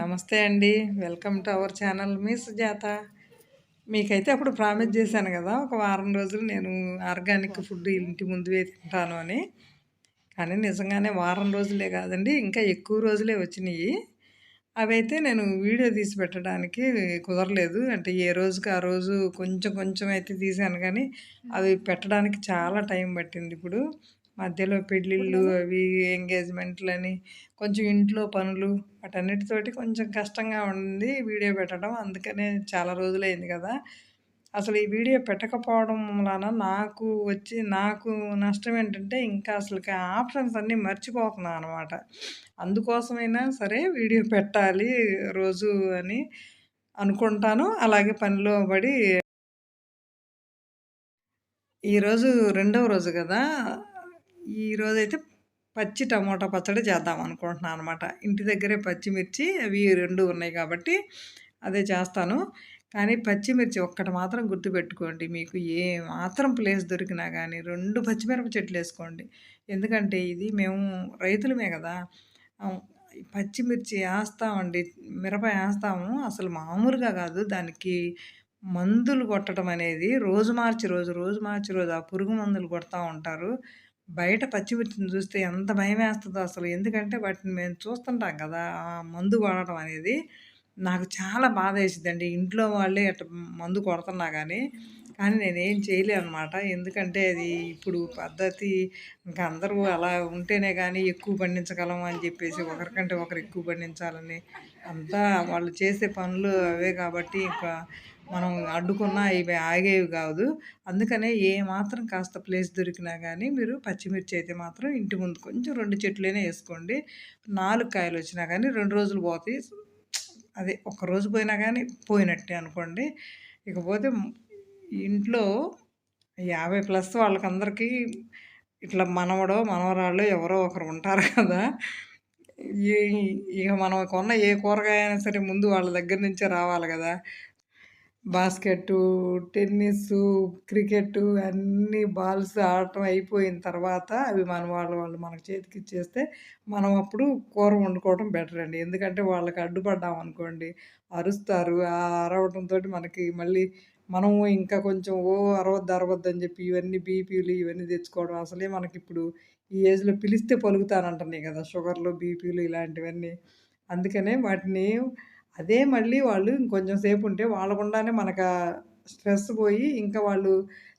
నమస్తే అండి. Welcome to our channel మీ సుజాత మీకైతే అప్పుడు ప్రామిస్ చేశాను కదా ఒక వారం రోజులు నేను ఆర్గానిక్ ఫుడ్ ఇంటి ముందు తింటాను అని. కానీ నిజంగానే వారం రోజులే కాదండి ఇంకా ఎక్కువ రోజులే వచ్చినాయి. అవైతే నేను వీడియో తీసి పెట్టడానికి కుదరలేదు. అంటే ఏ రోజుకి ఆ రోజు కొంచెం కొంచెం అయితే తీసాను కానీ అవి పెట్టడానికి చాలా టైం పట్టింది ఇప్పుడు. మధ్యలో పెళ్ళిళ్ళు అవి ఎంగేజ్మెంట్లని కొంచెం ఇంట్లో పనులు వాటన్నిటితోటి కొంచెం కష్టంగా ఉంది వీడియో పెట్టడం అందుకనే చాలా రోజులైంది కదా. అసలు ఈ వీడియో పెట్టకపోవడం వలన నాకు వచ్చి నాకు నష్టం ఏంటంటే ఇంకా అసలు ఆప్షన్స్ అన్నీ మర్చిపోతున్నాను అనమాట. అందుకోసమైనా సరే వీడియో పెట్టాలి రోజు అని అనుకుంటాను. అలాగే పనిలో పడి ఈరోజు రెండవ రోజు కదా. ఈరోజైతే పచ్చి టమోటా పచ్చడి చేద్దాం అనుకుంటున్నాను అనమాట ఇంటి దగ్గరే పచ్చిమిర్చి అవి రెండు ఉన్నాయి కాబట్టి అదే చేస్తాను. కానీ పచ్చిమిర్చి ఒక్కటి మాత్రం గుర్తుపెట్టుకోండి మీకు ఏ మాత్రం ప్లేస్ దొరికినా కానీ రెండు పచ్చిమిరప చెట్లు వేసుకోండి. ఎందుకంటే ఇది మేము రైతులమే కదా. పచ్చిమిర్చి వేస్తామండి మిరప వేస్తాము. అసలు మామూలుగా కాదు. దానికి మందులు కొట్టడం అనేది రోజు మార్చి రోజు రోజు మార్చి రోజు ఆ పురుగు మందులు కొడతా ఉంటారు. బయట పచ్చిమిర్చిని చూస్తే ఎంత భయమేస్తుందో అసలు. ఎందుకంటే వాటిని మేము చూస్తుంటాం కదా ఆ మందు కొడటం అనేది నాకు చాలా బాధ వేసిందండి ఇంట్లో వాళ్ళే అట్ట మందు కొడుతున్నా కానీ కానీ నేనేం చేయలేను అనమాట ఎందుకంటే అది ఇప్పుడు పద్ధతి ఇంకా అందరూ అలా ఉంటేనే కానీ ఎక్కువ పండించగలం అని చెప్పేసి ఒకరికంటే ఒకరు ఎక్కువ పండించాలని అంతా వాళ్ళు చేసే పనులు అవే కాబట్టి ఇంకా మనం అడ్డుకున్నా ఇవి ఆగేవి కాదు. అందుకనే ఏ మాత్రం కాస్త ప్లేస్ దొరికినా కానీ మీరు పచ్చిమిర్చి అయితే మాత్రం ఇంటి ముందు కొంచెం రెండు చెట్లైనా వేసుకోండి. నాలుగు కాయలు వచ్చినా కానీ రెండు రోజులు పోతాయి అదే ఒక రోజు పోయినా కానీ పోయినట్టే అనుకోండి. ఇకపోతే ఇంట్లో యాభై ప్లస్ వాళ్ళకందరికీ ఇట్లా మనవడో మనవరాళ్ళు ఎవరో ఒకరు ఉంటారు కదా. ఇక మనం కొన్న ఏ కూరగాయ అయినా సరే ముందు వాళ్ళ దగ్గర నుంచే రావాలి కదా. బాస్కెట్టు టెన్నిస్ క్రికెట్టు అన్నీ బాల్స్ ఆడటం అయిపోయిన తర్వాత అవి మన వాళ్ళ వాళ్ళు మనకు చేతికి ఇచ్చేస్తే మనం అప్పుడు కూర వండుకోవడం బెటర్ అండి. ఎందుకంటే వాళ్ళకి అడ్డుపడ్డాం అనుకోండి అరుస్తారు. ఆ అరవడంతో మనకి మళ్ళీ మనము ఇంకా కొంచెం ఓ అరవద్దు అరవద్దు అని చెప్పి ఇవన్నీ బీపీలు ఇవన్నీ తెచ్చుకోవడం అసలే మనకి ఇప్పుడు ఈ ఏజ్లో పిలిస్తే పలుకుతానంటున్నాయి కదా షుగర్లు బీపీలు ఇలాంటివన్నీ. అందుకనే వాటిని అదే మళ్ళీ వాళ్ళు ఇంకొంచెం సేపు ఉంటే వాళ్ళకుండానే మనకు స్ట్రెస్ పోయి ఇంకా వాళ్ళు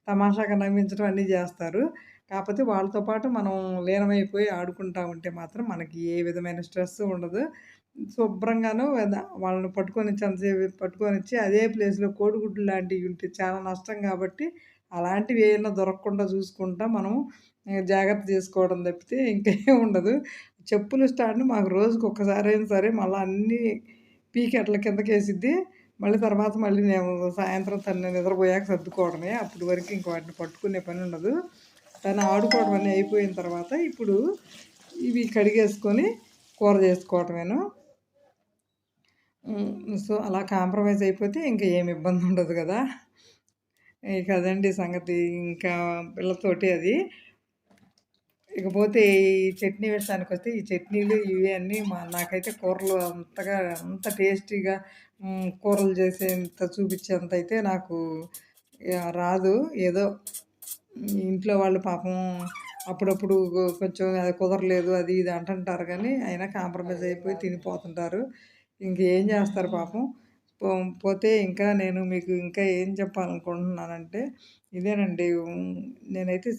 తమాషాగా నవ్వించడం అన్నీ చేస్తారు. కాకపోతే వాళ్ళతో పాటు మనం లీనమైపోయి ఆడుకుంటా ఉంటే మాత్రం మనకి ఏ విధమైన స్ట్రెస్ ఉండదు. శుభ్రంగాను వాళ్ళని పట్టుకొని ఇచ్చి పట్టుకొని ఇచ్చి అదే ప్లేస్లో కోడిగుడ్లు లాంటివి ఉంటే చాలా నష్టం కాబట్టి అలాంటివి ఏమైనా దొరకకుండా చూసుకుంటా మనం జాగ్రత్త చేసుకోవడం తప్పితే ఇంకేం ఉండదు. చెప్పులు స్టాండ్ మాకు రోజుకి ఒక్కసారైనా సరే మళ్ళీ అన్నీ పీకి అట్లా కిందకేసిద్ది. మళ్ళీ తర్వాత మళ్ళీ నేను సాయంత్రం తను నిద్రపోయాక సర్దుకోవడమే. అప్పటి వరకు ఇంక వాటిని పట్టుకునే పని ఉండదు తను ఆడుకోవడం అన్నీ అయిపోయిన తర్వాత ఇప్పుడు ఇవి కడిగేసుకొని కూర చేసుకోవటమేను. సో అలా కాంప్రమైజ్ అయిపోతే ఇంకా ఏమి ఇబ్బంది ఉండదు కదా. ఇక అదండి సంగతి. ఇంకా పిల్లతోటి అది. ఇకపోతే ఈ చట్నీ విషయానికి వస్తే ఈ చట్నీలు ఇవి అన్నీ మా నాకైతే కూరలు అంతగా అంత టేస్టీగా కూరలు చేసేంత చూపించేంత అయితే నాకు రాదు. ఏదో ఇంట్లో వాళ్ళు పాపం అప్పుడప్పుడు కొంచెం అది కుదరలేదు అది ఇది అంటుంటారు కానీ అయినా కాంప్రమైజ్ అయిపోయి తినిపోతుంటారు. ఇంకేం చేస్తారు పాపం? పోతే ఇంకా నేను మీకు ఇంకా ఏం చెప్పాలనుకుంటున్నానంటే ఇదేనండి. నేనైతే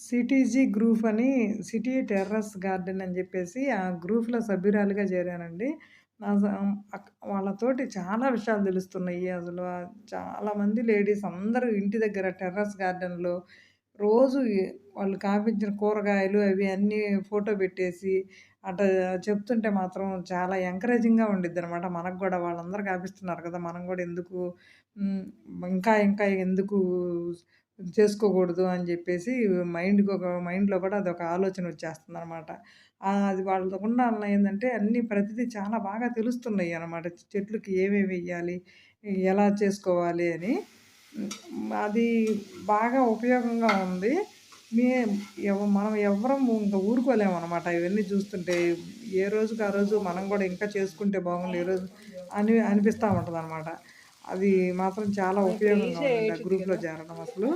సిటీజీ గ్రూప్ అని సిటీ టెర్రస్ గార్డెన్ అని చెప్పేసి ఆ గ్రూప్లో సభ్యురాలుగా చేరానండి. నా వాళ్ళతోటి చాలా విషయాలు తెలుస్తున్నాయి అసలు. చాలామంది లేడీస్ అందరూ ఇంటి దగ్గర టెర్రస్ గార్డెన్లో రోజు వాళ్ళు కాపించిన కూరగాయలు అవి అన్నీ ఫోటో పెట్టేసి అట చెప్తుంటే మాత్రం చాలా ఎంకరేజింగ్గా ఉండిద్ది అనమాట మనకు కూడా వాళ్ళందరూ కాపిస్తున్నారు కదా మనం కూడా ఎందుకు? ఇంకా ఇంకా ఎందుకు చేసుకోకూడదు అని చెప్పేసి మైండ్కి ఒక మైండ్లో కూడా అదొక ఆలోచన వచ్చేస్తుంది అనమాట అది వాళ్ళతో ఉన్న ఏంటంటే అన్నీ ప్రతిదీ చాలా బాగా తెలుస్తున్నాయి అనమాట. చెట్లకి ఏమేమి వెయ్యాలి ఎలా చేసుకోవాలి అని. అది బాగా ఉపయోగంగా ఉంది. మే ఎవ మనం ఎవ్వరం ఇంకా ఊరుకోలేము అనమాట. ఇవన్నీ చూస్తుంటే ఏ రోజుకి ఆ రోజు మనం కూడా ఇంకా చేసుకుంటే బాగుండు ఈ రోజు అని అనిపిస్తూ ఉంటుంది అనమాట అది మాత్రం చాలా ఉపయోగంగా ఉంటుంది ఆ గ్రూప్లో చేరడం అసలు.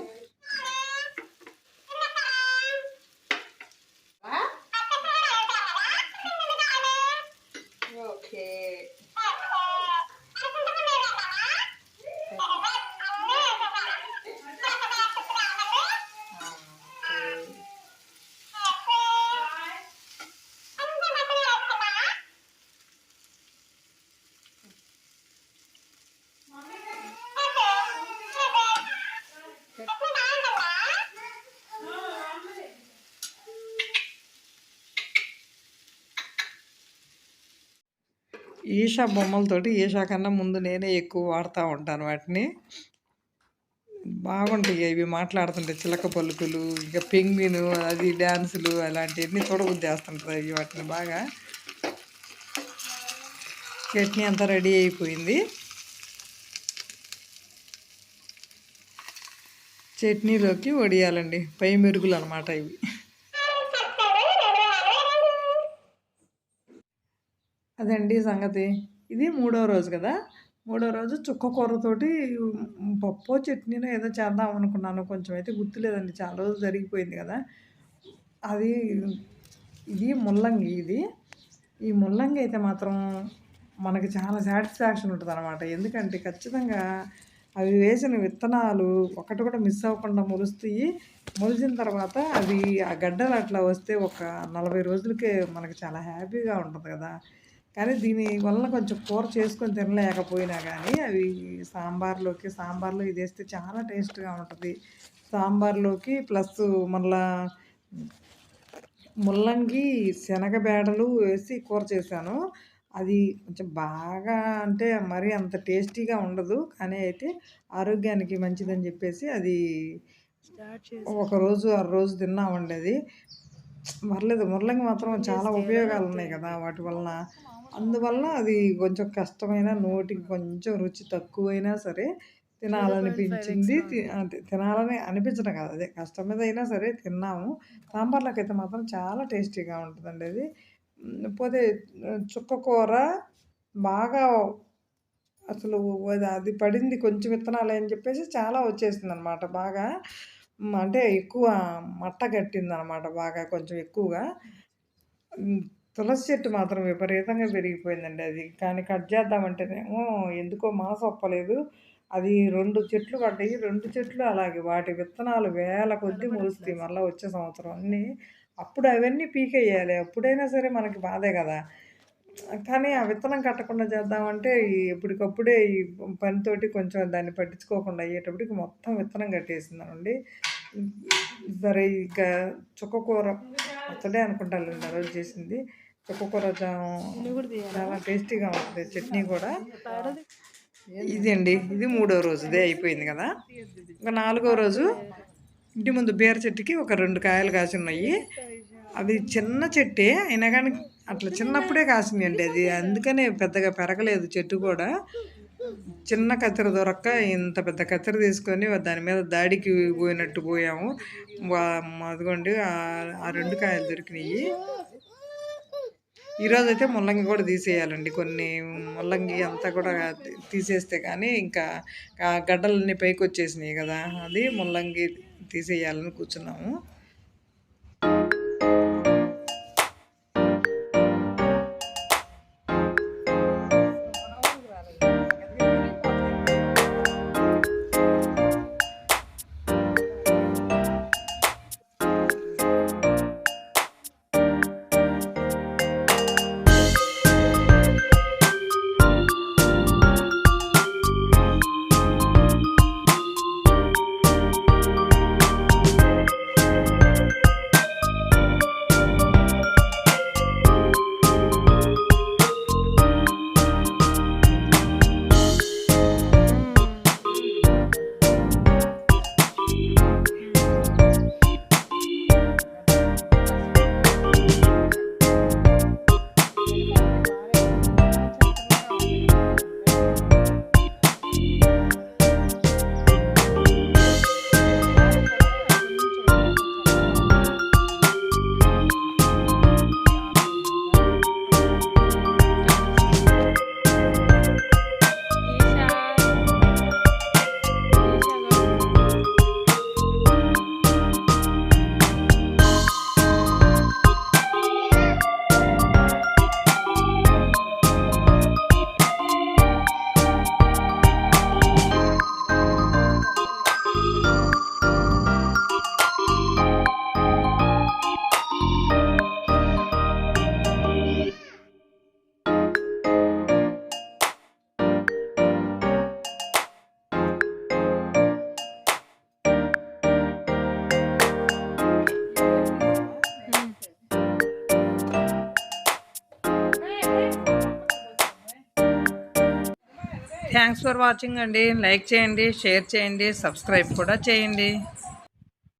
ఈషా బొమ్మలతోటి ఈషా కన్నా ముందు నేనే ఎక్కువ వాడుతూ ఉంటాను వాటిని. బాగుంటాయి ఇవి మాట్లాడుతుంటే చిలక పలుకులు ఇంకా పెంగ్విను అది డ్యాన్సులు అలాంటివన్నీ చూడబుద్ధి వేస్తుంటుంది అవి వాటిని బాగా. చట్నీ అంతా రెడీ అయిపోయింది. చట్నీలోకి వడియాలండి పై మెరుగులు అనమాట ఇవి. అదండి సంగతి. ఇది మూడో రోజు కదా? మూడో రోజు చుక్క కూరతోటి పప్పు చట్నీనో ఏదో చేద్దాం అనుకున్నాను. కొంచెం అయితే గుర్తులేదండి. చాలా రోజు జరిగిపోయింది కదా? అది ఇది ముల్లంగి ఇది. ఈ ముల్లంగి అయితే మాత్రం మనకి చాలా సాటిస్ఫాక్షన్ ఉంటుంది అనమాట ఎందుకంటే ఖచ్చితంగా అవి వేసిన విత్తనాలు ఒకటి కూడా మిస్ అవ్వకుండా మొలుస్తాయి మొలిచిన తర్వాత అవి ఆ గడ్డలు అట్లా వస్తే ఒక నలభై రోజులకే మనకి చాలా హ్యాపీగా ఉంటుంది కదా? కానీ దీని వల్ల కొంచెం కూర చేసుకొని తినలేకపోయినా కానీ అవి సాంబార్లోకి సాంబార్లో ఇది వేస్తే చాలా టేస్ట్గా ఉంటుంది. సాంబార్లోకి ప్లస్ మళ్ళా ముల్లంగి శనగ బేడలు వేసి కూర చేశాను. అది కొంచెం బాగా అంటే మరీ అంత టేస్టీగా ఉండదు. కానీ అయితే ఆరోగ్యానికి మంచిదని చెప్పేసి అది ఒకరోజు ఆ రోజు తిన్నామండి అది. పర్లేదు ముల్లంగి మాత్రం చాలా ఉపయోగాలు ఉన్నాయి కదా వాటి వలన. అందువల్ల అది కొంచెం కష్టమైన నోటికి కొంచెం రుచి తక్కువైనా సరే తినాలనిపించింది. తినాలని అనిపించడం కాదు. అదే కష్టం మీద అయినా సరే తిన్నాము. సాంబార్లోకి అయితే మాత్రం చాలా టేస్టీగా ఉంటుందండి అది. పోతే చుక్క కూర బాగా అసలు అది పడింది కొంచెం విత్తనాలు అని చెప్పేసి చాలా వచ్చేసింది అనమాట బాగా అంటే ఎక్కువ మట్ట కట్టింది అనమాట బాగా కొంచెం ఎక్కువగా. తులసి చెట్టు మాత్రం విపరీతంగా పెరిగిపోయిందండి అది. కానీ కట్ చేద్దామంటేనేమో ఎందుకో మనసు ఒప్పలేదు. అది రెండు చెట్లు పడ్డాయి. రెండు చెట్లు అలాగే వాటి విత్తనాలు వేల కొద్దీ మురుస్తాయి మళ్ళీ వచ్చే సంవత్సరం అన్నీ అప్పుడు అవన్నీ పీకేయాలి. అప్పుడైనా సరే మనకి బాధే కదా. కానీ ఆ విత్తనం కట్టకుండా చేద్దామంటే ఎప్పటికప్పుడే ఈ పనితోటి కొంచెం దాన్ని పట్టించుకోకుండా అయ్యేటప్పటికి మొత్తం విత్తనం కట్టేసిందండి సరే ఇక చుక్కకూర అతడే అనుకుంటాను ఆ రోజు చేసింది. చుక్కకూర చాలా టేస్టీగా ఉంటుంది. చట్నీ కూడా. ఇది అండి ఇది మూడో రోజుదే అయిపోయింది కదా? ఇంకా నాలుగో రోజు ఇంటి ముందు బీర చెట్టుకి ఒక రెండు కాయలు కాసి ఉన్నాయి అది చిన్న చెట్టే. అయినా కానీ అట్లా చిన్నప్పుడే కాసింది అండి అది. అందుకనే పెద్దగా పెరగలేదు చెట్టు కూడా. చిన్న కత్తెర దొరక్క ఇంత పెద్ద కత్తెర తీసుకొని దాని మీద దాడికి పోయినట్టు పోయాము. అదిగోండి ఆ రెండు కాయలు దొరికినాయి. ఈరోజు అయితే ముల్లంగి కూడా తీసేయాలండి. కొన్ని ముల్లంగి అంతా కూడా తీసేస్తే కానీ ఇంకా గడ్డలన్నీ పైకి వచ్చేసినాయి కదా. అది ముల్లంగి తీసేయాలని కూర్చున్నాము. థ్యాంక్స్ ఫర్ వాచింగ్ అండి. లైక్ చేయండి షేర్ చేయండి సబ్స్క్రైబ్ కూడా చేయండి.